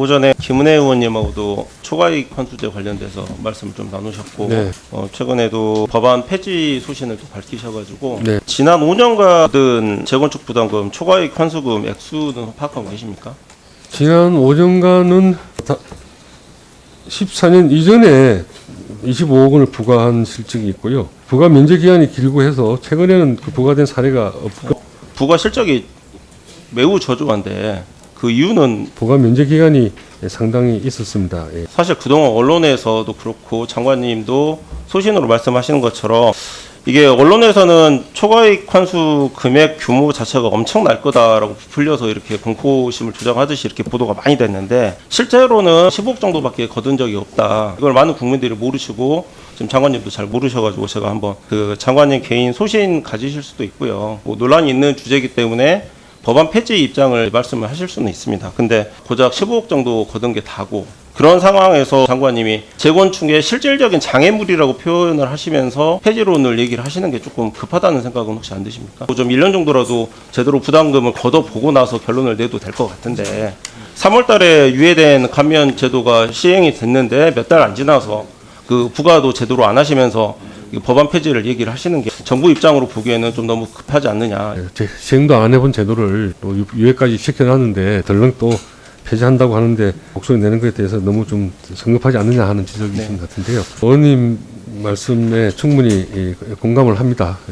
오전에 김은혜 의원님하고도 초과이익 환수제 관련돼서 말씀을 좀 나누셨고 네. 어, 최근에도 법안 폐지 소신을 또 밝히셔가지고 네. 지난 5년간 든 재건축 부담금 초과이익 환수금 액수는 파악하고 계십니까? 지난 5년간은 14년 이전에 25억 원을 부과한 실적이 있고요. 부과 면제 기간이 길고 해서 최근에는 그 부과된 사례가 없고 부가 실적이 매우 저조한데 그 이유는 부과 면제 기간이 상당히 있었습니다. 예. 사실 그동안 언론에서도 그렇고 장관님도 소신으로 말씀하시는 것처럼 이게 언론에서는 초과이익 환수 금액 규모 자체가 엄청날 거다라고 부풀려서 이렇게 공포심을 조장하듯이 이렇게 보도가 많이 됐는데 실제로는 15억 정도밖에 거둔 적이 없다. 이걸 많은 국민들이 모르시고 지금 장관님도 잘 모르셔가지고 제가 한번 그 장관님 개인 소신 가지실 수도 있고요. 뭐 논란이 있는 주제이기 때문에 법안 폐지 입장을 말씀을 하실 수는 있습니다. 근데 고작 15억 정도 거둔 게 다고 그런 상황에서 장관님이 재건축의 실질적인 장애물이라고 표현을 하시면서 폐지론을 얘기를 하시는 게 조금 급하다는 생각은 혹시 안 드십니까? 좀 1년 정도라도 제대로 부담금을 걷어보고 나서 결론을 내도 될 것 같은데 3월 달에 유예된 감면 제도가 시행이 됐는데 몇 달 안 지나서 그 부과도 제대로 안 하시면서 이 법안 폐지를 얘기를 하시는 게 정부 입장으로 보기에는 좀 너무 급하지 않느냐 예, 제- 시행도 안 해본 제도를 또 유- 유예까지 시켜놨는데 덜렁 또 폐지한다고 하는데 목소리 내는 것에 대해서 너무 좀 성급하지 않느냐 하는 지적이신 것 같은데요. 의원님 말씀에 충분히 예, 공감을 합니다. 예,